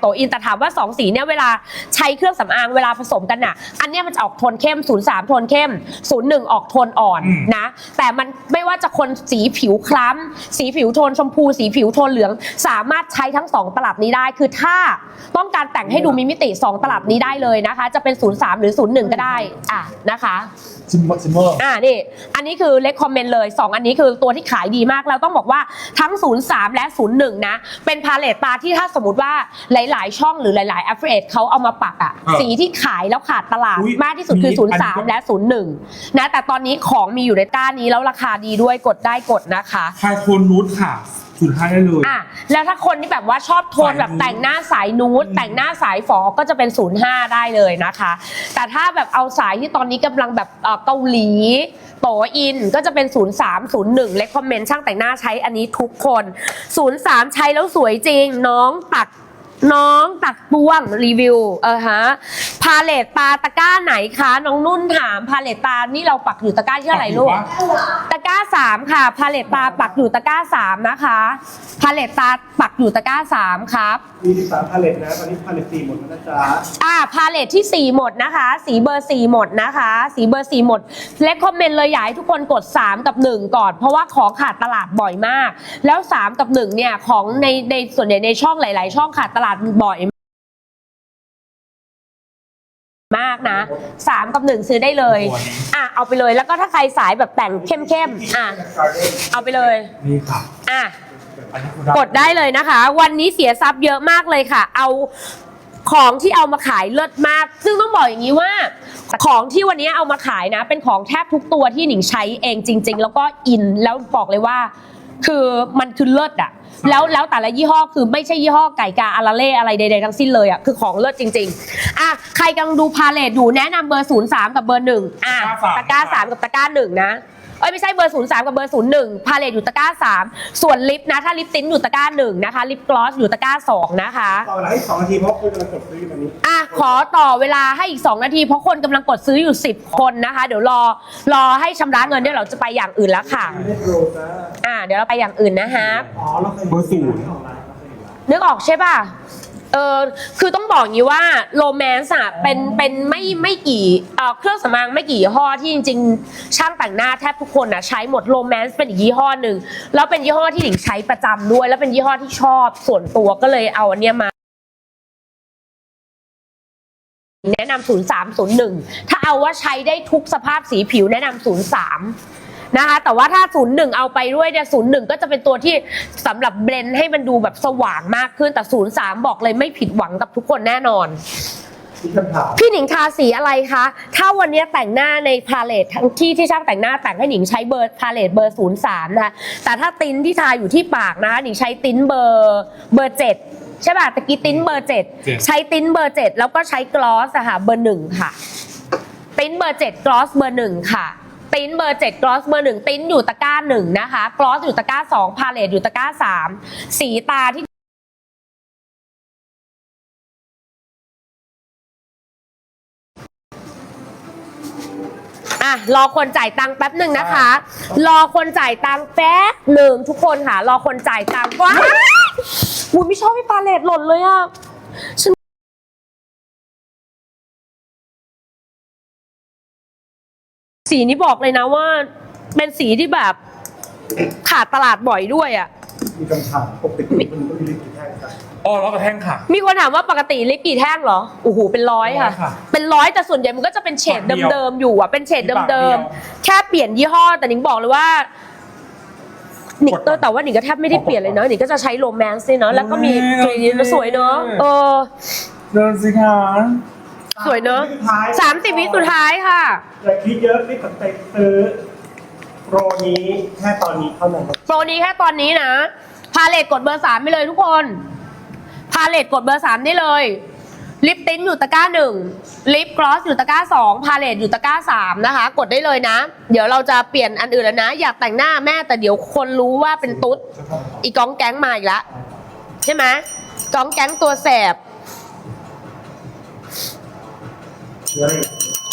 โตอินแต่ถามว่า 2 สีเนี่ยเวลาใช้เครื่องสำอางเวลาผสมกันน่ะ อันเนี้ยมันจะออกโทนเข้ม 03 โทนเข้ม 01 ออกโทนอ่อนอืมนะ แต่มันไม่ว่าจะคนสีผิวคล้ำ สีผิวโทนชมพู สีผิวโทนเหลือง สามารถใช้ทั้ง 2 ตลับนี้ได้ คือถ้าต้องการแต่งให้ดูมีมิติ 2 ตลับนี้ได้เลยนะคะ จะเป็น 03 หรือ 01 ก็ได้อะนะคะ ซิมซิมเมอร์อ่านี่ อันนี้คือเล c คอมเมนต์เลย 2 อันนี้คือตัวที่ขายดีมากแล้วต้องบอกว่าทั้ง 03 และ 01 นะ เป็นพาเลตตาที่ถ้าสมมติว่าหลาย ๆ ช่องหรือหลายๆ a f f i l i a t e เขาเอามาปักอะเออสีที่ขายแล้วขาดตลาดอุ๊ยมากที่สุดคือมีอันนี้ก็03 และ 01 นะ แต่ตอนนี้ของมีอยู่ในต้านี้แล้วราคาดีด้วยกดได้กดนะคะไฮโทนนูดค่ะ ศูนย์ห้าได้เลย อะแล้วถ้าคนที่แบบว่าชอบโทนสายแบบนูดแต่งหน้าสายนูดอืมแต่งหน้าสายฝอก็จะเป็น 05 ได้เลยนะคะ แต่ถ้าแบบเอาสายที่ตอนนี้กำลังแบบเอ่อเกาหลีโตอินก็จะเป็น 03 01เลคคอมเมนต์ช่างแต่งหน้าใช้อันนี้ทุกคน 03 ใช้แล้วสวยจริง น้องตัก น้องตักตวงรีวิวเออฮะพาเลตตาตะกร้าไหนคะน้องนุ่นถามพาเลตตานี่เราปักอยู่ตะกร้าที่เท่าไหร่ลูก ตะกร้าสามค่ะ พาเลตตาปักอยู่ตะกร้าสามนะคะ พาเลตตาปักอยู่ตะกร้าสามครับ มี13พาเลตนะ ตอนนี้พาเลต4หมดแล้วนะจ๊ะอ่าพาเลตที่ 4 หมดนะคะ สีเบอร์ 4 หมดนะคะ สีเบอร์ 4 หมดเลคคอมเมนต์เลยอยากให้ทุกคนกด 3 กับ 1 ก่อน เพราะว่าของขาดตลาดบ่อยมาก แล้ว 3 กับ 1 เนี่ย ของในในส่วนใหญ่ในช่องหลาย ๆ ช่องขาดตลาดบ่อยมากนะ3กับ1ซื้อได้เลย อะเอาไปเลยแล้วก็ถ้าใครสายแบบแต่งเข้มๆอะเอาไปเลยนี่ค่ะอะอันนี้คือกดได้เลยนะคะ วันนี้เสียทรัพย์เยอะมากเลยค่ะ เอาของที่เอามาขายเลิศมาก ซึ่งต้องบอกอย่างนี้ว่า ของที่วันนี้เอามาขายนะ เป็นของแทบทุกตัวที่หนิงใช้เองจริง ๆ แล้วก็อินแล้วบอกเลยว่า คือมันคือเลิศอะแล้วแล้วแต่ละยี่ห้อคือไม่ใช่ยี่ห้อไก่กาอาราเล่อะไรใดๆทั้งสิ้นเลยอะคือของเลิศจริงๆอะใครกำลังดูพาเลตอยู่แนะนำเบอร์ 0 3 กับเบอร์1อะตะกร้า3กับตะกร้า1นะ เอ้ยไม่ใช่เบอร์03 กับเบอร์01พาเลตอยู่ตะกร้า 3 ส่วนลิปนะ ถ้าลิปติ้นอยู่ตะกร้า 1 นะคะ ลิปกลอสอยู่ตะกร้า 2 นะคะ ต่อเวลาให้2นาทีเพราะคุณกำลังกดซื้ออยู่ตอนนี้อะขอต่อเวลาให้อีก 2 นาที เพราะคนกำลังกดซื้ออยู่ 10 คนนะคะ เดี๋ยวรอรอให้ชำระเงินเดี๋ยวเราจะไปอย่างอื่นแล้วค่ะ ไม่ได้โปรจ้าอะเดี๋ยวเราไปอย่างอื่นนะฮะอ๋อเราเคยเบอร์ศูนย์ของร้านเราเคยเห็นแล้วนึกออกใช่ป่ะ เออคือต้องบอกอย่างนี้ว่าโรแมนส์อะเป็นเป็นไม่ไม่กี่เอ่อเครื่องสำอางไม่กี่ยี่ห้อที่จริงๆ ช่างแต่งหน้าแทบทุกคนอะใช้หมดโรแมนส์เป็นอีกยี่ห้อหนึ่งแล้วเป็นยี่ห้อที่หนิงใช้ประจำด้วย แล้วเป็นยี่ห้อที่ชอบส่วนตัวก็เลยเอาอันเนี้ยมา แนะนำ0301 ถ้าเอาว่าใช้ได้ทุกสภาพสีผิวแนะนำ03 นะคะแต่ว่าถ้า 01 เอาไปด้วยเนี่ย01 ก็จะเป็นตัวที่สำหรับเบลนด์ให้มันดูแบบสว่างมากขึ้นแต่ 03 บอกเลยไม่ผิดหวังกับทุกคนแน่นอนมีคำถามพี่หนิงทาสีอะไรคะ ถ้าวันนี้แต่งหน้าในพาเลตทั้งที่ที่ช่างแต่งหน้าแต่งให้หนิงใช้เบอร์พาเลตเบอร์03นะคะ แต่ถ้าติ้นที่ทาอยู่ที่ปากนะคะหนิงใช้ติ้นเบอร์เบอร์7ใช่ป่ะตะกี้ติ้นเบอร์7ใช้ติ้นเบอร์7แล้วก็ใช้กลอสอะค่ะเบอร์1ค่ะ ติ้นเบอร์7กลอสเบอร์1ค่ะ ติ้นเบอร์ 7 กลอสเบอร์ 1 ติ้นอยู่ตะกร้า 1 นะคะ กลอสอยู่ตะกร้า 2 พาเลตอยู่ตะกร้า 3 สีตาที่อะรอคนจ่ายตังค์แป๊บหนึ่งนะคะ รอคนจ่ายตังค์แป๊บหนึ่งทุกคนค่ะ รอคนจ่ายตังค์ว้ายอุ้ยไม่ชอบให้ปาเลตหล่นเลยอะฉัน สีนี้บอกเลยนะว่า เป็นสีที่แบบขาดตลาดบ่อยด้วยอะ มีคำถามปกติคุณก็มีลิขกี่แท่งครับอ๋อล้อกระแท่งค่ะ มีคนถามว่าปกติลิปกี่แท่งเหรอโอ้โหเป็นร้อยค่ะ ร้อยค่ะเป็นร้อยแต่ส่วนใหญ่มันก็จะเป็นเฉดปากเดียวเดิมๆอยู่อะเป็นเฉดมีปากเดีเดิยมวๆแค่เปลี่ยนยี่ห้อ แต่หนิงบอกเลยว่าหนิงกดก่อนแต่ว่าหนิงก็แทบไม่ได้เปลี่ยนเลยเนาะหนิงก็จะใช้โรแมนซ์เนาะแล้วก็มีเฮ้ยกรีนสวยเนาะเออ เดินสิคะ สวยเนอะสุดท้ายสามสิบวิสุดท้ายค่ะ อย่าคิดเยอะรีบกดเตะซื้อโปรนี้แค่ตอนนี้เท่านั้นโปรนี้แค่ตอนนี้นะ พาเลตกดเบอร์สามไปเลยทุกคน พาเลตกดเบอร์สามได้เลย ลิปติ้นอยู่ตะกร้าหนึ่งลิปกลอสอยู่ตะกร้าสองพาเลตอยู่ตะกร้าสามนะคะ กดได้เลยนะ เดี๋ยวเราจะเปลี่ยนอันอื่นแล้วนะ อยากแต่งหน้าแม่แต่เดี๋ยวคนรู้ว่าเป็นตุ๊ด อีกก้องแก๊งมาอีกแล้วใช่ไหมก้องแก๊งตัวแสบ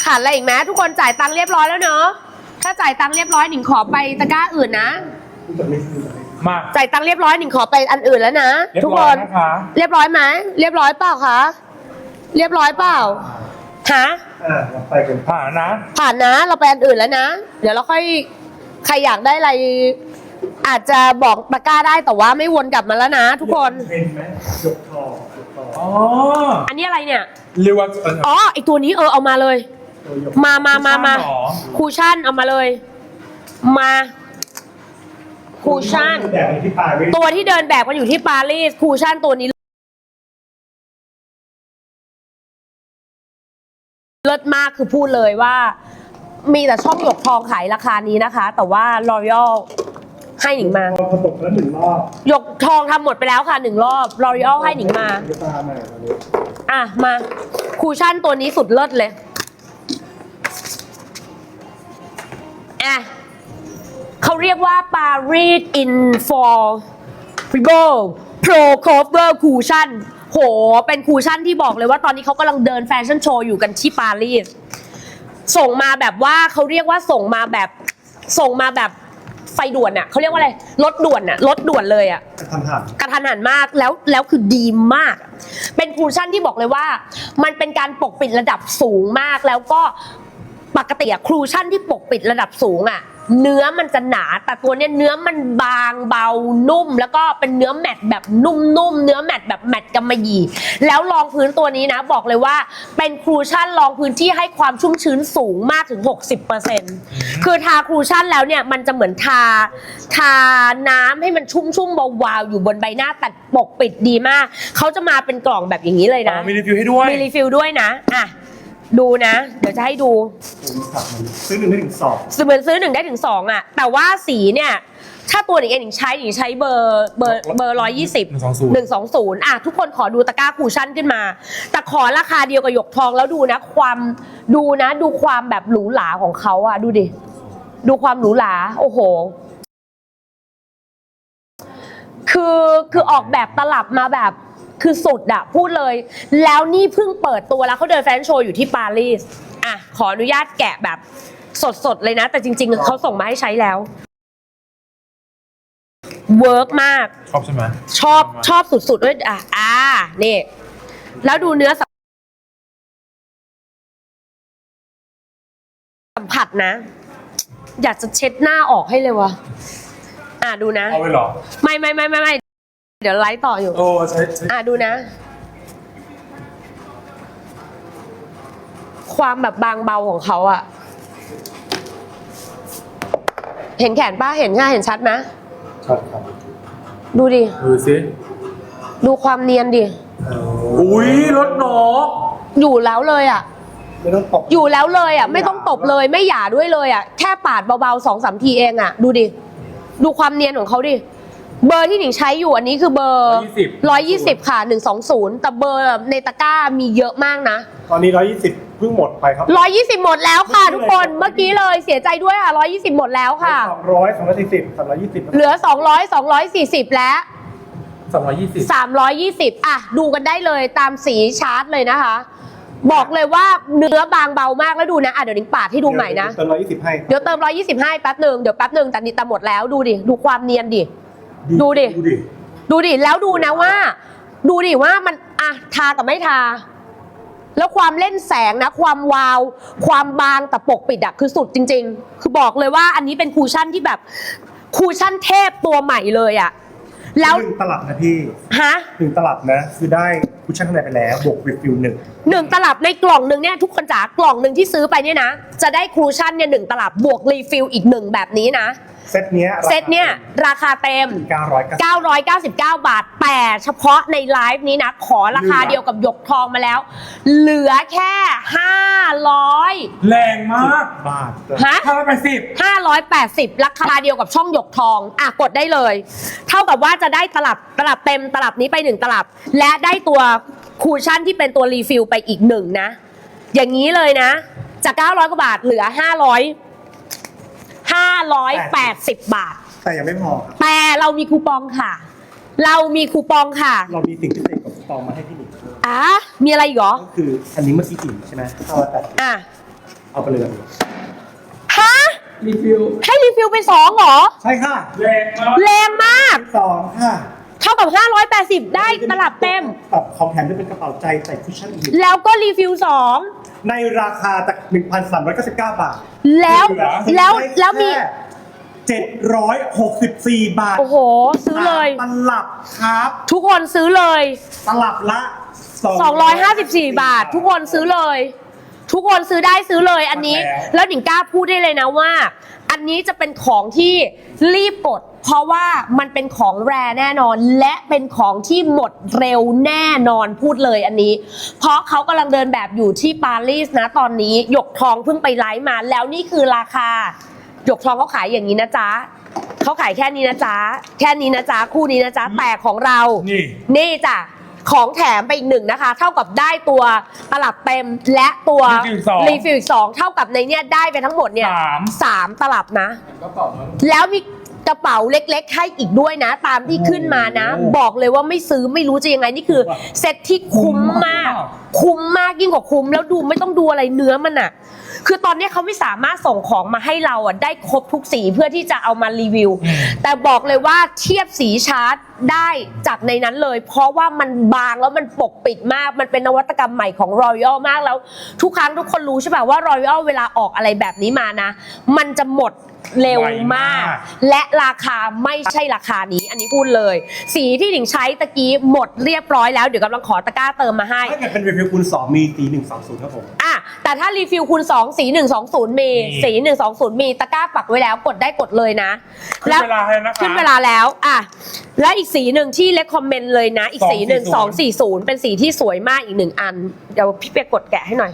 ขาดอะไรอีกไหมทุกคนจ่ายตังค์เรียบร้อยแล้วเนอะถ้าจ่ายตังค์เรียบร้อยหนิงขอไปตะกร้าอื่นนะคุณจะไม่ซื้อเลยมาจ่ายตังค์เรียบร้อยหนิงขอไปอันอื่นแล้วนะเรียบทุกร้คอยนนะคะเรียบร้อยไหมเรียบร้อยเปล่าคะเรียบร้อยเปล่าฮะอ่าเราไปกันผ่านนะ ผ่านนะเราไปอันอื่นแล้วนะ เดี๋ยวเราค่อยใครอยากได้อะไร อาจจะบอกตะกร้าได้แต่ว่าไม่วนกลับมาแล้วนะ ทุกคนเห็นไหมยกทองยกท องอ๋ออันนี้อะไรเนี่ย เรียกว่าเอออ๋อไอตัวนี้เออเอามาเลยตัวยกมามามามาหรอคูชั่นเอามาเลย มาคูชั่น แบบนี้ที่ปลายไม่ตัวที่เดินแบบกันอยู่ที่ปารีสคูชั่นตัวนี้เลิศมากคือพูดเลยว่า มีแต่ช่องหยกทองขายราคานี้นะคะ แต่ว่า l o ยัลให้หนิงมาพอผสมแล้วหนึ่งรอบหยก ทองทำหมดไปแล้วค่ะหนึ่งรอบ l o ยัลให้หนิงมา อะ มาคูชั่นตัวนี้สุดเลิศเลยอะเขาเรียกว่า Paris in for Fibo Pro Cover Cushion โห เป็นคูชั่นที่บอกเลยว่าตอนนี้เขากำลังเดินแฟชั่นโชว์อยู่กันที่ปารีส ส่งมาแบบว่าเขาเรียกว่าส่งมาแบบส่งมาแบบ ไฟด่วนอะเขาเรียกว่าอะไรรถด่วนอะรถด่วนเลยอะจะทำหันกระทันหันมากแล้วแล้วคือดีมาก เป็นคูชั่นที่บอกเลยว่า มันเป็นการปกปิดระดับสูงมากแล้วก็ ปกติอะคูชั่นที่ปกปิดระดับสูงอะเนื้อมันจะหนาแต่ตัวเนี้ยเนื้อมันบางเบานุ่ม แล้วก็เป็นเนื้อแมตต์แบบนุ่มๆเนื้อแมตต์แบบแมตต์กำมะหยี่ แล้วรองพื้นตัวนี้นะ บอกเลยว่าเป็นคูชั่นรองพื้นที่ให้ความชุ่มชื้นสูงมากถึง 60%คือทาคูชั่นแล้วเนี่ยมันจะเหมือนทาทาน้ำให้มันชุ่มๆเบาๆอยู่บนใบหน้าแต่ปกปิดดีมากเขาจะมาเป็นกล่องแบบอย่างนี้เลยอ๋นะอมีรีวิวให้ด้วยมีรีฟิลด้วยนะอะ ดูนะ เดี๋ยวจะให้ดูผมสับมันซื้อหนึ่งได้ถึงสองเหมือนซื้อหนึ่งได้ถึงสองอะ แต่ว่าสีเนี่ย ถ้าตัวหนิงเองหนิงใช้หนิงใช้เบอร์เบอร์เบอร์ร้อยยี่สิบหนึ่งสองศูนย์หนึ่งสองศูนย์อะทุกคนขอดูตะกร้าคูชั่นขึ้นมา แต่ขอราคาเดียวกับหยกทองแล้วดูนะ ความดูนะ ดูความแบบหรูหราของเขาอะ ดูดิ ดูความหรูหราโอ้โหคือคือออกแบบตลับมาแบบ คือสุดอะพูดเลย แล้วนี่เพิ่งเปิดตัวแล้วเขาเดินแฟชั่นโชว์อยู่ที่ปารีสอะขออนุญาตแกะแบบสดๆเลยนะ แต่จริง ๆเขาส่งมาให้ใช้แล้วเวิร์กมาก ชอบใช่ไหมชอบชอบสุดๆด้วยอะอ่านี่แล้วดูเนื้อสัมผัสนะ อยากจะเช็ดหน้าออกให้เลยวะอะดูนะ เอาไปเหรอ ไม่ไม่ไม่ไม่ไม่ เดี๋ยวไลฟ์ต่ออยู่ โอ้ใช้ใช้อะดูนะ ความแบบบางเบาของเขาอะเห็นแขนป้าเห็นใช่เห็นชัดไหมครับครับดูดิ ดูสิดูความเนียนดิ อุ้ยรถหนออยู่แล้วเลยอะไม่ต้องตบอยู่แล้วเลยอะไม่ต้องตบเลยไม่หย่าด้วยเลยอะแค่ปาดเบาๆสองสามทีเองอะดูดิ ดูความเนียนของเขาดิ เบอร์ที่หนิงใช้อยู่อันนี้คือเบอร์ร้อยยี่สิบค่ะหนึ่งสองศูนย์แต่เบอร์ในตะกร้ามีเยอะมากนะตอนนี้ร้อยยี่สิบเพิ่งหมดไปครับร้อยยี่สิบหมดแล้วค่ะทุกคนเมื่อกี้เลยเสียใจด้วยค่ะร้อยยี่สิบหมดแล้วค่ะสองร้อยสองร้อยสี่สิบสามร้อยยี่สิบเหลือสองร้อยสองร้อยสี่สิบแล้วสองร้อยยี่สิบสามร้อยยี่สิบอะดูกันได้เลยตามสีชาร์ตเลยนะคะ บอกเลยว่าเนื้อบางเบามากแล้วดูนะอะเดี๋ยวนิ้งปาดให้ดูใหม่นะเติมร้อยยี่สิบให้เดี๋ยวเติมร้อยยี่สิบให้แป๊บหนึ่งเดี๋ยวแป๊บหนึ่งแต่นี่แต่หมดแล้วดูดิดูความเนียนดิ ดูดิ ดูดิ ดูดิ แล้วดูนะว่า ดูดิว่ามันอะทากับไม่ทา แล้วความเล่นแสงนะ ความวาว ความบางแต่ปกปิดอะคือสุดจริง ๆ คือบอกเลยว่าอันนี้เป็นคูชั่นที่แบบคูชั่นเทพตัวใหม่เลยอะแล้วหนึ่งตลับนะพี่ฮะหนึ่งตลับนะ คือได้คุชชั่นข้างในไปแล้วบวกรีฟิลหนึ่งหนึ่งตลับในกล่องหนึ่งเนี่ยทุกคนจ๋ากล่องหนึ่งที่ซื้อไปเนี่ยนะ จะได้คูชั่นเนี่ยหนึ่งตลับบวกรีฟิลอีกหนึ่งแบบนี้นะ เซตเนี้ยเซตเนี่ยราคาเต็มเก้าร้อยเก้า999 บาท แต่เฉพาะในไลฟ์นี้นะ ขอราคาเหลือ เดียวกับหยกทองมาแล้ว เหลือแค่ 500 แรงมากบาทฮะ ห้าร้อยแปดสิบ 580 ราคาเดียวกับช่องหยกทอง อะ กดได้เลย เท่ากับว่าจะได้ตลับตลับเต็มตลับนี้ไปหนึ่งตลับ และได้ตัวคูชั่นที่เป็นตัวรีฟิลไปอีกหนึ่งนะ อย่างนี้เลยนะ จาก 900 กว่าบาทเหลือ 500 580 บาท แต่ยังไม่พอครับแต่เรามีคูปองค่ะ เรามีคูปองค่ะเรามีสิ่งพิเศษกับตองมาให้พี่หนิงอะมีอะไรอีกเหรอก็คืออันนี้เมื่อกี้อิ่มใช่ไหมห้าร้อยแปดสิบอะเอาไปเลยแบบนี้ฮะรีฟิลให้รีฟิลไปสองเหรอ ใช่ค่ะแรงมากแรงมาก สองค่ะเท่ากับ 580 ได้ตลับเต็มแบบของแถมจะเป็นกระเป๋าใจใส่คุชชั่นอีกแล้วก็รีฟิลสอง ในราคาจาก 1,399 บาทแล้วแล้วแล้วมีเจ็ดร้อยหกสิบสี่บาทโอ้โห ซื้อเลย ตลับครับ ทุกคนซื้อเลย ตลับละ 254 บาท ทุกคนซื้อเลย ทุกคนซื้อได้ซื้อเลยอันนี้ แล้วหนิงกล้าพูดได้เลยนะว่า อันนี้จะเป็นของที่รีบกด เพราะว่ามันเป็นของแรแน่นอน และเป็นของที่หมดเร็วแน่นอนพูดเลยอันนี้ เพราะเขากำลังเดินแบบอยู่ที่ปารีสนะตอนนี้ หยกทองเพิ่งไปไลฟ์มา แล้วนี่คือราคา หยกทองเขาขายอย่างนี้นะจ๊ะเขาขายแค่นี้นะจ๊ะแค่นี้นะจ๊ะคู่นี้นะจ๊ะแต่ของเรา นี่ นี่จ้ะของแถมไปอีกหนึ่งนะคะ เท่ากับได้ตัวตลับเต็มและตัวรีฟิลอีกสองรีฟิลอีกสองเท่ากับในเนี้ยได้ไปทั้งหมดเนี่ยสาม สามตลับนะก็เป๋ามันแล้วมี กระเป๋าเล็กๆ ให้อีกด้วยนะ ตามที่ขึ้นมานะโอ้บอกเลยว่าไม่ซื้อไม่รู้จะยังไงนี่คือ เซ็ตที่คุ้มมาก คุ้มมากยิ่งกว่าคุ้ม แล้วดูไม่ต้องดูอะไรเนื้อมันอะคือตอนเนี้ยเขาไม่สามารถส่งของมาให้เราอะได้ครบทุกสีเพื่อที่จะเอามารีวิวอืมแต่บอกเลยว่าเทียบสีชาร์จได้จากในนั้นเลย เพราะว่ามันบางแล้วมันปกปิดมากมันเป็นนวัตกรรมใหม่ของ Royal มากแล้ว ทุกครั้งทุกคนรู้ใช่ป่ะว่า Royal เวลาออกอะไรแบบนี้มานะ มันจะหมด เร็วไวมามากกและราคาไม่ใช่ราคานี้ อันนี้พูดเลย สีที่หนิงใช้ตะกี้หมดเรียบร้อยแล้ว เดี๋ยวกำลังขอตะกร้าเติมมาให้ ถ้าเกิดเป็นรีวิวคูณสองมีตีหนึ่งสองศูนย์ครับผม อะแต่ถ้ารีฟิลคูณ2สี 120 มีนี่สี 120 มีตะกร้าปักไว้แล้วกดได้กดเลยนะ ขึ้นเวลาให้นะคะ ขึ้นเวลาแล้วอะและอีกสีหนึ่งที่เลคคอมเมนต์เลยนะ อีกสีหนึ่ง240 240เป็นสีที่สวยมากอีกหนึ่งอัน เดี๋ยวพี่เปียกกดแกะให้หน่อย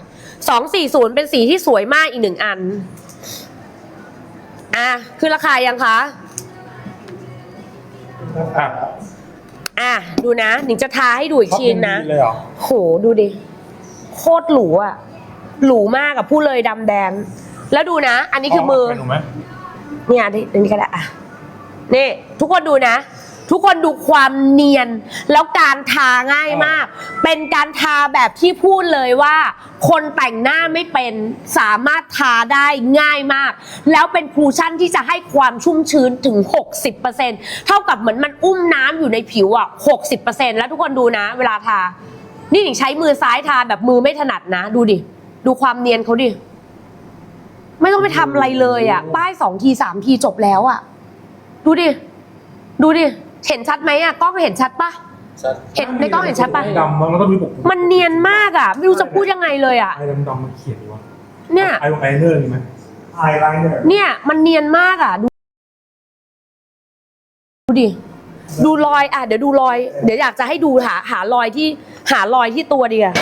240เป็นสีที่สวยมากอีกหนึ่งอัน อะคือราคายังคะอะอะดูนะหนิงจะทาให้ดูอีกทีนะท็อปเลยเหรอโหดูดิ โคตรหรูอะหรูมากอะพูดเลยดำแดง แล้วดูนะ อันนี้คือมือถูกไหม เนี่ยอันนี้อันนี้ก็ได้อะนี่ ทุกคนดูนะ ทุกคนดูความเนียน แล้วการทาง่ายมาก เป็นการทาแบบที่พูดเลยว่า คนแต่งหน้าไม่เป็นสามารถทาได้ง่ายมาก แล้วเป็นคูชั่นที่จะให้ความชุ่มชื้นถึง 60%เท่ากับเหมือนมันอุ้มน้ำอยู่ในผิวอะ 60%แล้วทุกคนดูนะ เวลาทา นี่หนิงใช้มือซ้ายทาแบบมือไม่ถนัดนะ ดูดิ ดูความเนียนเขาดิ ไม่ต้องไปทำอะไรเลยอะ ป้ายสองทีสามทีจบแล้วอะ ดูดิ ดูดิ เห็นชัดไหมอะกล้องเห็นชัดปะเห็นในกล้องเห็นชัดปะดำแล้วก็มีปกมันเนียนมากอะ ไม่รู้จะพูดยังไงเลยอะไอ้ดำๆมันเขียนดีวะเนี่ยไอ้ไอเนอร์นี่ไหมไอไลเนอร์เนี่ยมันเนียนมากอะดูดูดิดูรอยอะเดี๋ยวดูรอย เดี๋ยวอยากจะให้ดูหาหารอยที่หารอยที่ตัวดีอะ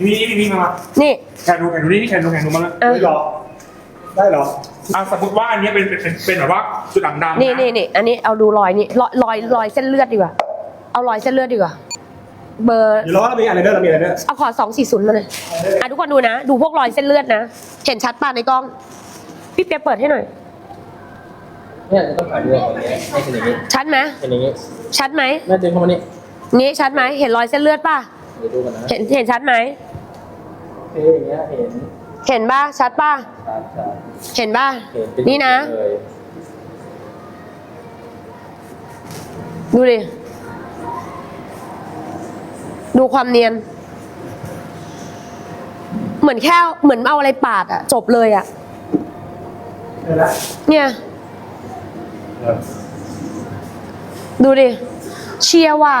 นี่นี่นี่มามานี่แขนดูแขนดูนี่นี่แขนดูแขนดูมาแล้วอะได้หรอได้หรอ อะสมมติว่าอันเนี้ยเป็นเป็นเป็นเป็นแบบว่าจุดด่างดำนี่นี่นี่อันนี้เอาดูรอยนี่รอยรอยรอยเส้นเลือดดีกว่า เอารอยเส้นเลือดดีกว่า เบอร์ เดี๋ยวเราเรามีอะไรเนอร์เรามีอะไรเนอร์เอาขอสองสี่ศูนย์มาหน่อยอะทุกคนดูนะ ดูพวกรอยเส้นเลือดนะ เห็นชัดป่ะในกล้อง พี่เปียเปิดให้หน่อย เนี่ยจะต้องผ่านเรือของนี้ให้เป็นอย่างนี้ชัดไหมเป็นอย่างนี้ชัดไหม แม่เดินเข้ามานี่งี้ชัดไหม เห็นรอยเส้นเลือดป่ะ เดี๋ยวดูกันนะเห็นเห็นชัดไหมเทอย่างเงี้ยเห็น เห็นป่ะชัดป่ะชาร์จชาร์จเห็นป่ะเห็นเป็นนี่นะเลยดูดิ ดูความเนียน เหมือนแค่เหมือนเอาอะไรปาดอะจบเลยอะเดี๋ยวละเนี่ยดูดิ เชียร์ว่ะ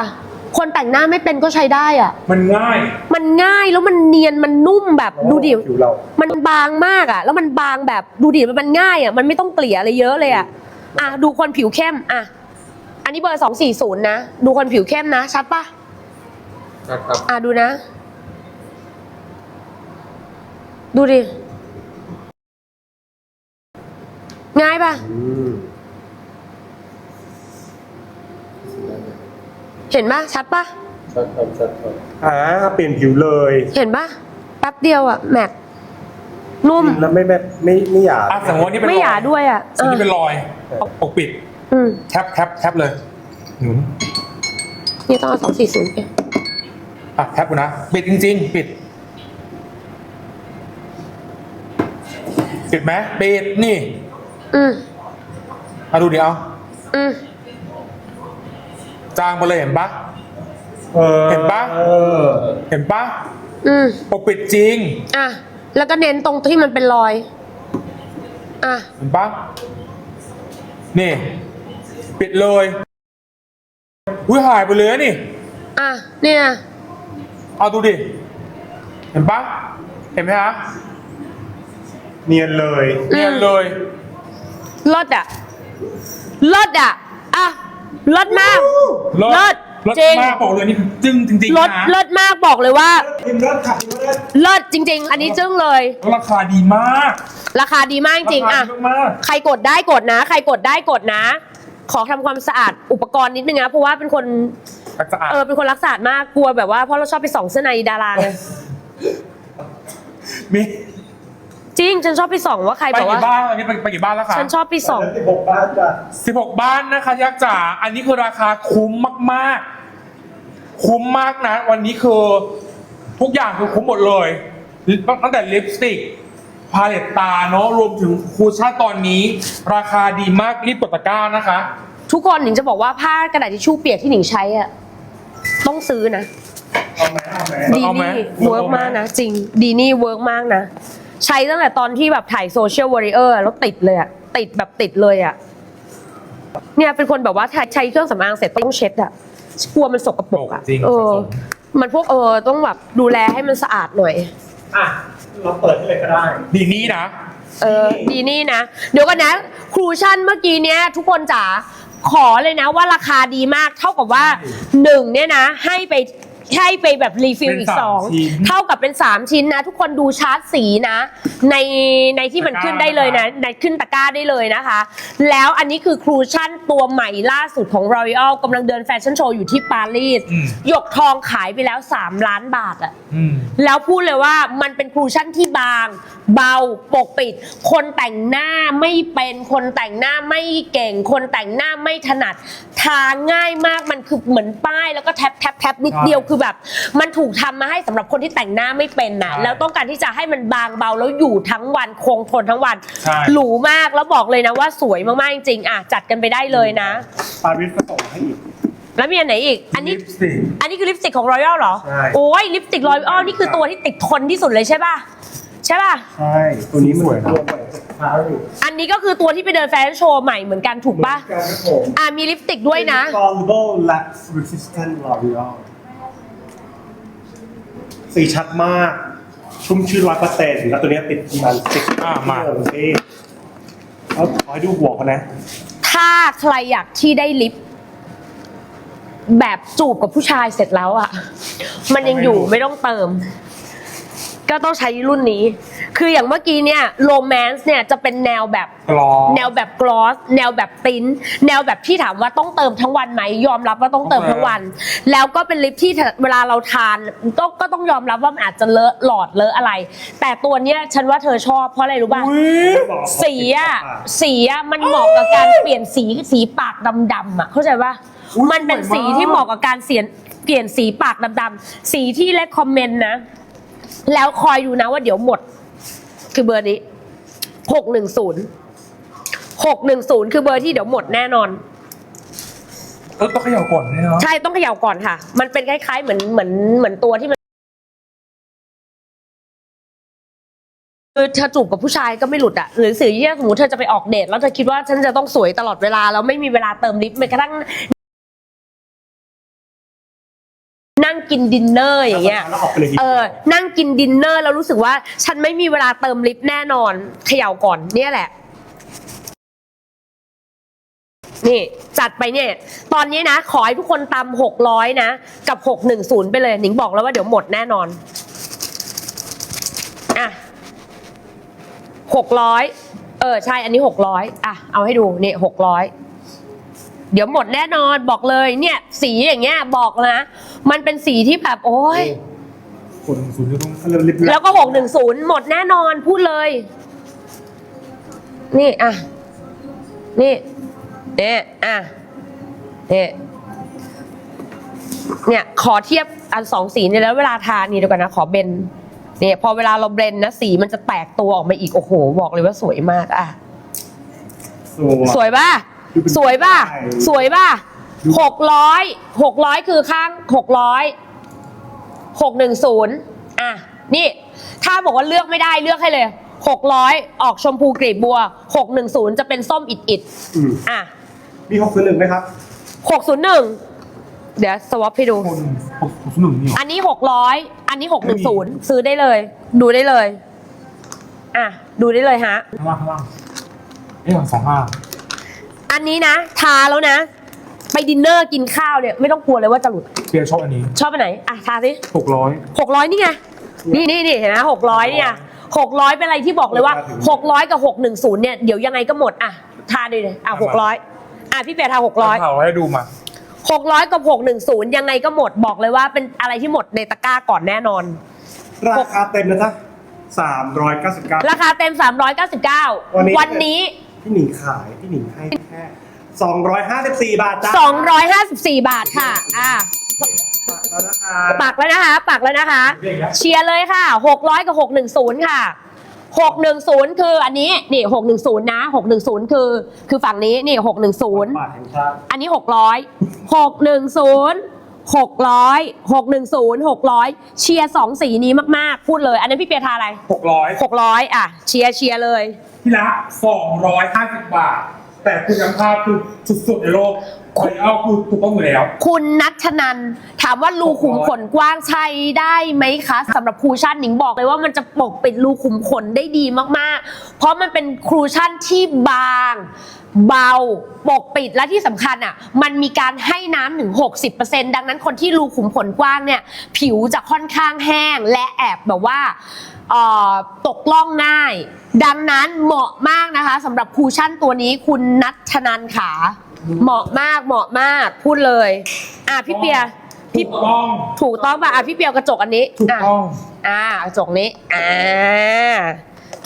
คนแต่งหน้าไม่เป็นก็ใช้ได้อะ มันง่าย มันง่ายแล้วมันเนียนมันนุ่มแบบดูดิผิวเรา มันบางมากอะ แล้วมันบางแบบดูดิมันง่ายอะมันไม่ต้องเกลี่ยอะไรเยอะเลยอะอะดูคนผิวเข้มอะอันนี้เบอร์สองสี่ศูนย์นะดูคนผิวเข้มนะชัดปะครับครับอะดูนะ ดูดิง่ายปะ เห็นปะชัดปะชัดครับชัดครับอ่าเปลี่ยนผิวเลยเห็นปะแป๊บเดียวอะแม็กนุ่ม แล้วไม่แบบไม่ไม่หยาบอะสมมติว่านี่เป็นไม่หยาด้วยอะสมมติเป็นรอยปกปิดอืมแคปแคปแคปเลยหนุนนี่ต้องเอาสองสี่ศูนย์อะแคปกูนะปิดจริง ๆ ปิด ปิดไหมปิดนี่อืมเอาดูดิเอาอืม จางไปเลยเห็นปะออเห็นปะเออเห็นปะอืมปกปิดจริง อะ แล้วก็เน้นตรงที่มันเป็นรอย อะ เห็นปะนี่ ปิดเลยอุ้ยหายไปเลยนะนี่ อะ เนี่ย เอาดูดิ เห็นปะเห็นไหมฮะ เนียนเลย เนียนเลยลดอะลดอะ อะ ลดมากเลิศเลิศเลิศจริงมากบอกเลยนี่จึ้งจริงลๆดนะเลิศมากบอกเลยว่าพิมพ์รถขับพิมพ์รถเลิศจริง ๆ อันนี้จึ้งเลยแล้วราคาดีมาก ราคาดีมากจริงๆาอะคาดีมากใครกดได้กดนะ ใครกดได้กดนะ ขอทำความสะอาดอุปกรณ์นิดนึงนะเพราะว่าเป็นคนสะอาดเออเป็นคนรักสะอาดมากกลัวแบบว่าเพราะเราชอบไปส่องเสื้อในดาราไงมี จริง ฉันชอบไปส่องว่าใครไปแบบว่ากี่บ้านอันนี้ไปไปกี่บ้านแล้วคะฉันชอบไปส่อง สิบหกบาทจ้ะสิบหกบ้านนะคะยักษ์จ๋าอันนี้คือราคาคุ้มมากๆ คุ้มมากนะ วันนี้คือทุกอย่างคือคุ้มหมดเลยตั้งแต่ลิปสติกพาเลตตาเนาะรวมถึงคูชั่นตอนนี้ ราคาดีมากรีบกดตะกร้านะคะ ทุกคนหนิงจะบอกว่าผ้ากระดาษทิชชู่เปียกที่หนิงใช้อะต้องซื้อนะ เอาไหมเอาไหม ดีเอาไหมนี่เอาไหมเวิร์กมากนะ จริง ดีนี่เวิร์กมากนะ ใช้ตั้งแต่ตอนที่แบบถ่ายโซเชียลวอริเออร์แล้วติดเลยอะติดแบบติดเลยอะเนี่ยเป็นคนแบบว่าใช้ใช้เครื่องสำอางเสร็จต้องเช็ดอะกลัวมันสกปรกอะจริงเออสะสมมันพวกเออต้องแบบดูแลให้มันสะอาดหน่อย อะ เราเปิดให้เลยก็ได้ ดีนี้นะ เออ ดีนี่นะ เดี๋ยวกันนะ ครูชั่นเมื่อกี้เนี้ยทุกคนจ๋าขอเลยนะว่าราคาดีมากเท่ากับว่าหนึ่งเนี่ยนะ ให้ไป ให้ไปแบบรีฟิลเป็นอีกสามสองชิ้น เท่ากับเป็น 3 ชิ้นนะ ทุกคนดูชาร์ตสีนะ ในในที่มันตะกร้าขึ้นได้เลยนะในขึ้นตะกร้าได้เลยนะคะ แล้วอันนี้คือครูชั่นตัวใหม่ล่าสุดของ Royal กำลังเดินแฟชั่นโชว์อยู่ที่ปารีสอืม หยกทองขายไปแล้ว 3 ล้านบาทอะ อืม แล้วพูดเลยว่ามันเป็นครูชั่นที่บาง เบาปกปิด คนแต่งหน้าไม่เป็น คนแต่งหน้าไม่เก่ง คนแต่งหน้าไม่ถนัด ทาง่ายมากมันคือเหมือนป้ายแล้วก็แท็บแท็บแท็บนิดเดียวใช่คือแบบ มันถูกทำมาให้สำหรับคนที่แต่งหน้าไม่เป็นนะใช่แล้วต้องการที่จะให้มันบางเบาแล้วอยู่ทั้งวันคงทนทั้งวันใช่หรูมากแล้วบอกเลยนะว่าสวยมากๆจริงๆอะจัดกันไปได้เลยนะปาริสก็ส่งให้อีกแล้วมีอันไหนอีก อันนี้ลิปสติกอันนี้คือลิปสติกของรอยัลเหรอใช่โอ้ยลิปสติกรอยัลนี่คือตัวที่ติดทนที่สุดเลยใช่ป่ะ ใช่ป่ะ ใช่ ตัวนี้มันสวยนะตัวใหม่จากปาริสอันนี้ก็คือตัวที่ไปเดินแฟชั่นโชว์ใหม่เหมือนกันถูกป่ะ เหมือนกันครับผมอ่ามีลิปสติกด้วยนะ Infallible Lux Resistant L'Oreal สีชัดมาก ชุ่มชื่นร้อยเปอร์เซ็นต์แล้วตัวเนี้ยติดมันติดอ่ามาโอเคเอาขอให้ดูหัวเขานะ ถ้าใครอยากที่ได้ลิป แบบจูบกับผู้ชายเสร็จแล้วอะ มันยังอยู่ไม่ต้องเติม ก็ต้องใช้รุ่นนี้ คืออย่างเมื่อกี้เนี่ยโรแมนส์เนี่ยจะเป็นแนวแบบกลอสแนวแบบกลอส แนวแบบติ้น แนวแบบที่ถามว่าต้องเติมทั้งวันไหม ยอมรับว่าต้องเติมทั้งวัน แล้วก็เป็นลิปที่เวลาเราทานก็ก็ต้องยอมรับว่ามันอาจจะเลอะหลอดเลอะอะไร แต่ตัวเนี้ยฉันว่าเธอชอบเพราะอะไรรู้ป่ะ สีอะสีอะมันเหมาะกับการเปลี่ยนสีสีปากดำๆอะเข้าใจป่ะ อุ๊ยมันเป็นสวยมาก สีที่เหมาะกับการเสียนเปลี่ยนสีปากดำๆสีที่เลคคอมเมนต์นะ แล้วคอยดูนะว่าเดี๋ยวหมด คือเบอร์นี้หกหนึ่งศูนย์หกหนึ่งศูนย์คือเบอร์ที่เดี๋ยวหมดแน่นอน เออต้องเขย่าก่อนเนี่ยเนาะใช่ต้องเขย่าก่อนค่ะ มันเป็นคล้ายๆเหมือนเหมือนเหมือนตัวที่มันคือเธอจูบกับผู้ชายก็ไม่หลุดอะหรือสื่อที่สมมติเธอจะไปออกเดทแล้วเธอคิดว่าฉันจะต้องสวยตลอดเวลาแล้วไม่มีเวลาเติมลิปแม้กระทั่ง กินดินเนอร์อย่างเงี้ย แล้วออกไปเลยทีเอดียวอนั่งกินดินเนอร์แล้วรู้สึกว่า ฉันไม่มีเวลาเติมลิปแน่นอนเขย่าก่อนเนี่ยแหละ นี่ จัดไปเนี่ย ตอนนี้นะ ขอให้ทุกคนตำหกร้อยนะ กับหกหนึ่งศูนย์ไปเลย หนิงบอกแล้วว่าเดี๋ยวหมดแน่นอน อะหกร้อยเออ ใช่อันนี้หกร้อยอะ เอาให้ดูนี่หกร้อย เดี๋ยวหมดแน่นอนบอกเลยเนี่ย สีอย่างเงี้ยบอกนะ มันเป็นสีที่แบบโอ้ยคนศูนย์จะต้องเขาเรียกลิปแล้วก็หกหนึ่งศูนย์หมดแน่นอนพูดเลย นี่อะนี่เนี่ยอะเนี่ยเนี่ยขอเทียบอันสองสีเนี่ยแล้วเวลาทานี่เดียวกันนะขอเบนเนี่ยพอเวลาเราเบนนะสีมันจะแตกตัวออกมาอีกโอ้โห บอกเลยว่าสวยมากอะ สวยสวยป่ะดูเป็น สวยป่ะใช่สวยป่ะหกร้อยหกร้อยคือข้างหกร้อยหกหนึ่งศูนย์อะ นี่ ถ้าบอกว่าเลือกไม่ได้เลือกให้เลยหกร้อยออกชมพูกลีบบัวหกหนึ่งศูนย์จะเป็นส้มอิดอิดอืมอะ มีหกศูนย์หนึ่งไหมครับหกศูนย์หนึ่งเดี๋ยวสวอปให้ดูคนหกหนึ่งนี่หรออันนี้หกร้อย อันนี้หกหนึ่งศูนย์ซื้อได้เลย ดูได้เลย อะ ดูได้เลยฮะข้างล่างข้างล่างเอ๊ะสองห้า อันนี้นะ ทาแล้วนะ ไปดินเนอร์กินข้าวเนี่ยไม่ต้องกลัวเลยว่าจะหลุด เปียร์ชอบอันนี้ชอบอันไหน อะ ทาสิหกร้อย หกร้อยนี่ไง นี่นี่นี่เห็นไหมหกร้อยเนี่ยหกร้อยเป็นอะไรที่บอกเลยว่าหกร้อยกับหกหนึ่งศูนย์เนี่ยเดี๋ยวยังไงก็หมด อะ ทาดูเลยอะหกร้อยอะพี่เปียทาหกร้อย ข่าวให้ดูมา หกร้อยกับหกหนึ่งศูนย์ยังไงก็หมดบอกเลยว่าเป็นอะไรที่หมดในตะกร้าก่อนแน่นอน ราคาเต็มนะจ๊ะสามร้อยเก้าสิบเก้า ราคาเต็ม 399 วันนี้ วันนี้ พี่หนิงขายพี่หนิงให้แค่สองร้อยห้าสิบสี่บาทจ้า254 บาทค่ะ อะแล้วนะคะปักแล้วนะคะ ปักแล้วนะคะ เชียร์เลยค่ะ 600 กับ 610 ค่ะ 610 คืออันนี้ นี่ 610 นะ 610 คือ คือฝั่งนี้ นี่ 610บาทแห่งชาติอันนี้ 600 610 600 610 600 เชียร์สองสีนี้มากๆ พูดเลย อันนั้นพี่เปียทาอะไร หกร้อย600 อะ เชียร์เชียร์เลย ที่ละสองร้อยห้าสิบบาท แต่คุณภาพคือสุดๆในโลกไอเอาคือถูกต้องอยู่แล้ว คุณนัทนัน ถามว่ารูขุมขนกว้างใช้ได้ไหมคะสำหรับครูชั่นหนิงบอกเลยว่ามันจะปกปิดรูขุมขนได้ดีมากๆ เพราะมันเป็นครูชั่นที่บาง เบาปกปิดและที่สำคัญอะมันมีการให้น้ำถึง 60%ดังนั้นคนที่รูขุมขนกว้างเนี่ยผิวจะค่อนข้างแห้งและแอบแบบว่าเอ่อตกล่องง่าย ดังนั้นเหมาะมากนะคะสำหรับครูชั่นตัวนี้คุณนัทนันขา เหมาะมากเหมาะมากพูดเลย อะพี่เปียถูพี่กต้องถูกต้องป่ะอะพี่เปียวกระจกอันนี้ถูกต้องอะอ่ากระจกนี้อ่า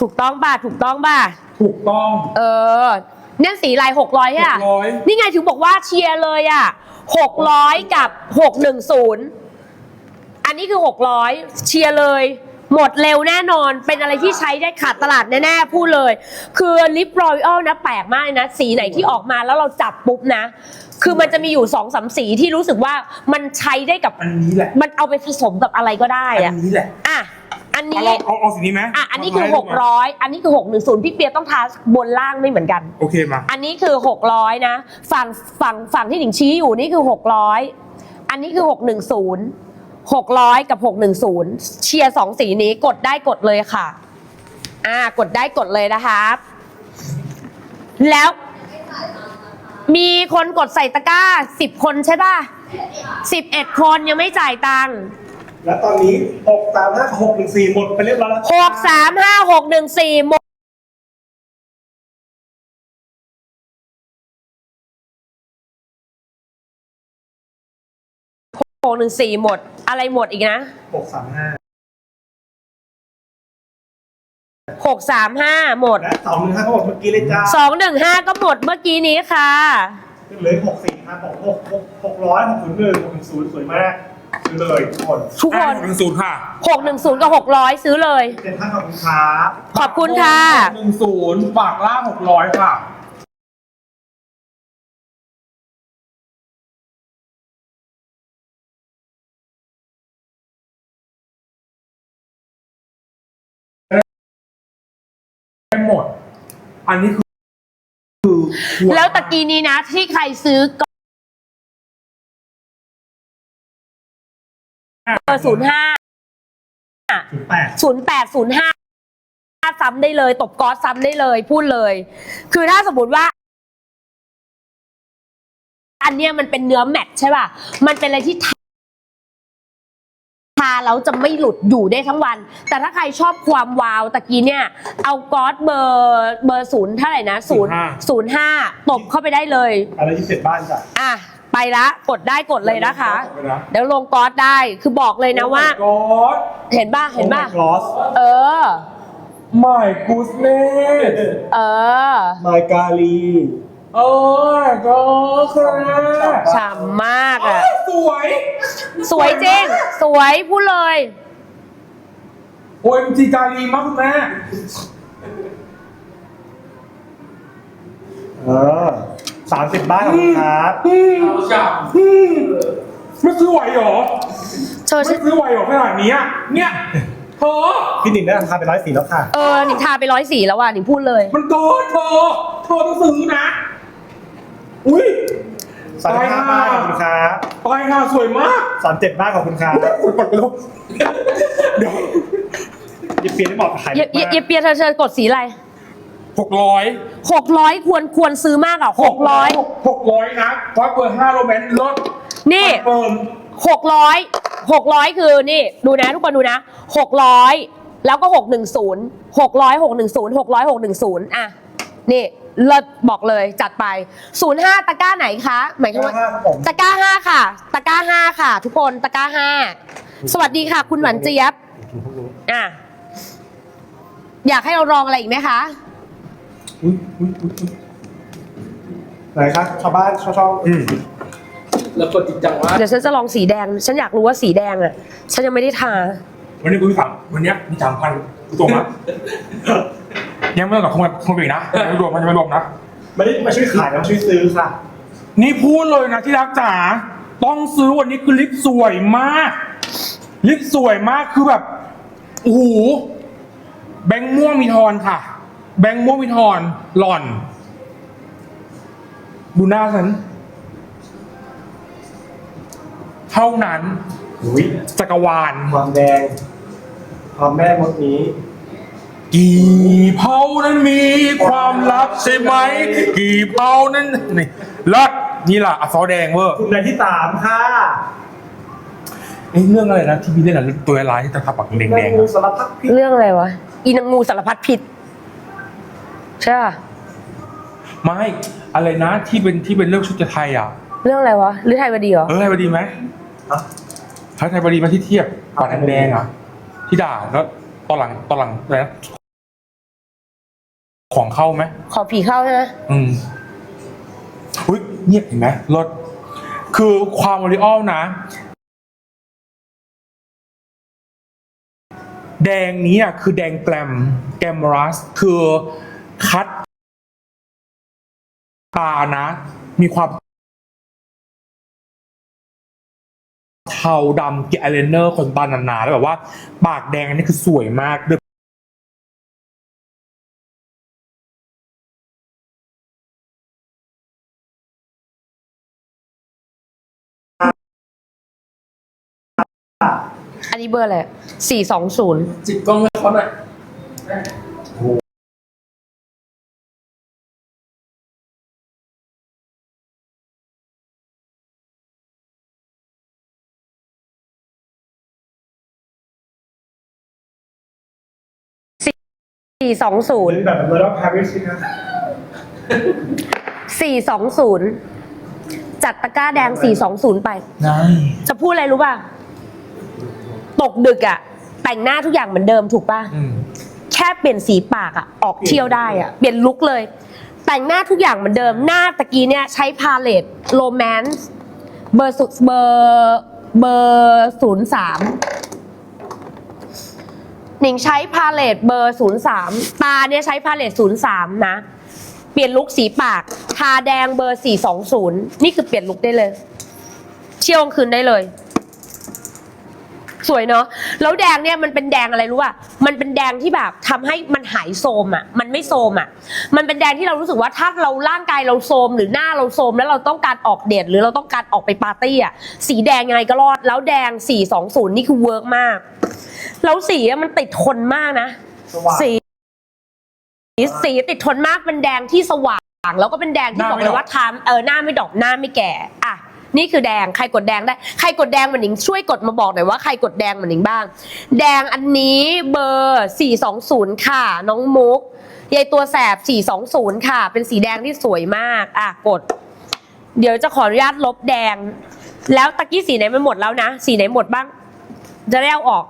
ถูกต้องป่ะถูกต้องป่ะถูกต้อง เออ เนี่ยสีลายหกร้อยอะ600นี่ไงถึงบอกว่าเชียร์เลยอะหกร้อยกับหกหนึ่งศูนย์อันนี้คือหกร้อยเชียร์เลย หมดเร็วแน่นอนเป็นอะไรที่ใช้ได้ขาดตลาดแน่ๆพูดเลย คือลิปรอยัลนะแปลกมากเลยนะ สีไหนที่ออกมาแล้วเราจับปุ๊บนะ คือมันจะมีอยู่สองสามสีที่รู้สึกว่ามันใช้ได้กับอันนี้แหละ มันเอาไปผสมกับอะไรก็ได้อัอะนนี้แหละ อะ อันเอานี้เราเอาเอาสีนี้ไหมอะ อันนี้คือ600 อันนี้คือ 610 พี่เปียต้องทาบนล่างไม่เหมือนกัน โอเคมา อันนี้คือ 600 นะ ฝั่งฝั่งฝั่งที่หนิงชี้อยู่นี่คือ 600 อันนี้คือ 610 600 กับ 610 เชียร์สองสีนี้กดได้กดเลยค่ะ อ่ากดได้กดเลยนะครับ แล้ว มีคนกดใส่ตะกร้า 10 คนใช่ป่ะ 11 คนยังไม่จ่ายตังค์ และตอนนี้หกสามห้าหกหนึ่งสี่หมดไปเรียบร้อยแล้วหกสามห้าหกหนึ่งสี่หมดหกหนึ่งสี่หมด อะไรหมดอีกนะหกสามห้าหกสามห้าหมดและสองหนึ่งห้าเขาบอกเมื่อกี้เลยจ้าสองหนึ่งห้าก็หมดเมื่อกี้นี้ค่ะเหลือหกสี่ห้าหกหกหกหกร้อยหกศูนย์หนึ่งหกหนึ่งศูนย์สวยมาก ซื้อเลยทุกคนทุกคนหนึ่งศูนย์ค่ะหกหนึ่งศูนย์กับหกร้อยซื้อเลย เป็นท่านขอบคุณครับขอบคุณค่ะ หนึ่งศูนย์ฝากล่างหกร้อยค่ะ ได้หมด อันนี้คือคือหัแล้วตะกี้นี้นะ ที่ใครซื้อ เบอร์ศูนย์ห้าถึงแปดศูนย์แปดศูนย์ห้าซ้ำได้เลย ตบก๊อตซ้ำได้เลยพูดเลย คือถ้าสมมติว่า อันเนี้ยมันเป็นเนื้อแมทใช่ป่ะ มันเป็นอะไรที่ทาทาแล้วจะไม่หลุดอยู่ได้ทั้งวัน แต่ถ้าใครชอบความวาวตะกี้เนี่ย เอาก๊อตเบอร์เบอร์ศูนย์เท่าไหร่นะศูนย์ศูนย์ห้าตบเข้าไปได้เลยอะไรที่เสร็จบ้านจ้ะอะ ไปละกดได้กดเลยนะคะไปนะเดี๋ยวลงก๊อตได้คือบอกเลยนะว่าโอ้ my god เห็นป่ะเห็นป่ะกลอสเออ my goodness เออไมกาลีโอ้ my god ค่ะฉ่ำมากอะ สวย สวยจริง สวยพูดเลย โอ้ยจีการีมากคุณแม่เออ สามสิบบ้านขอบคุณครับอืมอืมไม่ซื้อไหวเหรอเธอไม่ซื้อไหวเหรอขนาดเนี้ยเนี่ยเธอพี่หนิงได้ราคาเป็นร้อยสี่แล้วค่ะ เออหนิงทาไปร้อยสี่แล้วว่ะหนิงพูดเลย มันเกินเธอเธอต้องซื้อนะ อุ้ย สามสิบห้าบ้านขอบคุณครับไปค่ะสวยมากสามเจ็ดบ้านขอบคุณครับกดไปแล้วเดี๋ยวยิบเปลี่ยนได้บอกขายเยเยเยเปียเธอเธอกดสีอะไร หกร้อยหกร้อยควรควรซื้อมากอะหกร้อยหกร้อยนะเพราะเบอร์ห้าโรแมนต์ลดนี่เฟิร์มหกร้อยหกร้อยคือนี่ดูนะทุกคนดูนะหกร้อยแล้วก็หกหนึ่งศูนย์หกร้อยหกหนึ่งศูนย์หกร้อยหกหนึ่งศูนย์อะ นี่เลิศบอกเลยจัดไปศูนย์ห้าตะกร้าไหนคะหมายถึงว่า ห้าครับผมตะกร้าห้าค่ะ ตะกร้าห้าค่ะ ทุกคนตะกร้าห้าสวัสดีค่ะ คุณหวานเจี๊ยบ อะ อยากให้เราลองอะไรอีกไหมคะ อุ๊ยอุ๊ยอุ๊ยอุ๊ยไหนครับชาวบ้านชาวช่องอืมแล้วกดจริงจังว่าเดี๋ยวฉันจะลองสีแดง ฉันอยากรู้ว่าสีแดงอะ ฉันยังไม่ได้ทา วันนี้กูมีสามวันเนี้ยมีสามพันกูตรงนะยังไม่ต้องกับคงคงอีกนะยังไม่รวมมันยังไม่รวมนะ ไม่ได้มาช่วยขายนะมาช่วยซื้อค่ะ นี่พูดเลยนะที่รักจ๋าต้องซื้อวันนี้คือลิปสวยมาก ลิปสวยมากคือแบบโอ้โหแบงค์ม่วงมีทอนค่ะ แบงค์ม่วงมีทอนหล่อน ดูหน้าฉัน เท่านั้นอุ้ยจักรวาลความแดง ความแม่มดนี้ กี่เผานั้นมีความลับใช่ไหม กี่เผานั้นนี่เลิศนี่ล่ะอักษรแดงเวอร์คุณนายที่สามค่ะเอ้ยเรื่องอะไรนะที่มีเล่นอะตัวร้ายที่ตะขับปากแดงนายๆงูอะสารพัดพิษเรื่องอะไรวะ อีนางงูสารพัดผิด ใช่ปะไม่อะไรนะที่เป็นที่เป็นเรื่องชุดไทยอะ เรื่องอะไรวะหรือไทยวดีเหรอเออไทยบดีไหมฮะพระไทยบดีมาที่เทียบปากแดงๆอะ ที่ด่าแล้วตอนหลังตอนหลังอะไรนะของเข้าไหมขอผีเข้าใช่ไหมอืมอุ้ยเงียบเห็นไหมรถคือความวอริออลนะ แดงนี้อะคือแดงแกรมแกรมรัสคือ คัดตานะ มีความเทาดำเกอเลนเนอร์คนตาหนาๆแล้วแบบว่า ปากแดงอันนี้คือสวยมากด้วยอันนี้เบอร์อะไรสี่สองศูนย์จิกกล้องให้เขาหน่อย เป็นแบบเบอร์ดอฟพาริสสิครับสี่สองศูนย์จัดตะกร้าแดงสี่สองศูนย์ไปนั่นจะพูดอะไรรู้ป่ะ ตกดึกอะแต่งหน้าทุกอย่างเหมือนเดิมถูกป่ะ อืมแค่เปลี่ยนสีปากอะออกเที่ยวได้อะเปลี่ยนลุคเลย แต่งหน้าทุกอย่างเหมือนเดิม หน้าตะกี้เนี่ยใช้พาเลตโรแมนส์เบอร์สุดเบอร์เบอร์ศูนย์สาม หนิงใช้พาเลตเบอร์ศูนย์สามตาเนี่ยใช้พาเลตศูนย์สามนะ เปลี่ยนลุคสีปาก ทาแดงเบอร์สี่สองศูนย์นี่คือเปลี่ยนลุคได้เลย เชี่ยวงคืนได้เลย สวยเนาะแล้วแดงเนี่ยมันเป็นแดงอะไรรู้ป่ะมันเป็นแดงที่แบบทำให้มันหายโทรมอะ มันไม่โทรมอะ มันเป็นแดงที่เรารู้สึกว่าถ้าเราร่างกายเราโทรมหรือหน้าเราโทรมแล้วเราต้องการออกเดทหรือเราต้องการออกไปปาร์ตี้อะสีแดงยังไงก็รอด แล้วแดง 420 นี่คือเวิร์กมาก แล้วสีอะมันติดทนมากนะสว่างสีสีติดทนมากเป็นแดงที่สว่าง แล้วก็เป็นแดงที่หน้าบอกไม่เลยดอกว่าทามเออหน้าไม่ดอกหน้าไม่แก่อะ นี่คือแดงใครกดแดงได้ ใครกดแดงเหมือนหนิงช่วยกดมาบอกหน่อยว่าใครกดแดงเหมือนหนิงบ้าง แดงอันนี้เบอร์ 420 ค่ะ น้องมุกยายตัวแสบ 420 ค่ะ เป็นสีแดงที่สวยมาก อะกด เดี๋ยวจะขออนุญาตลบแดง แล้วตะกี้สีไหนมันหมดแล้วนะ สีไหนหมดบ้าง จะได้เอาออก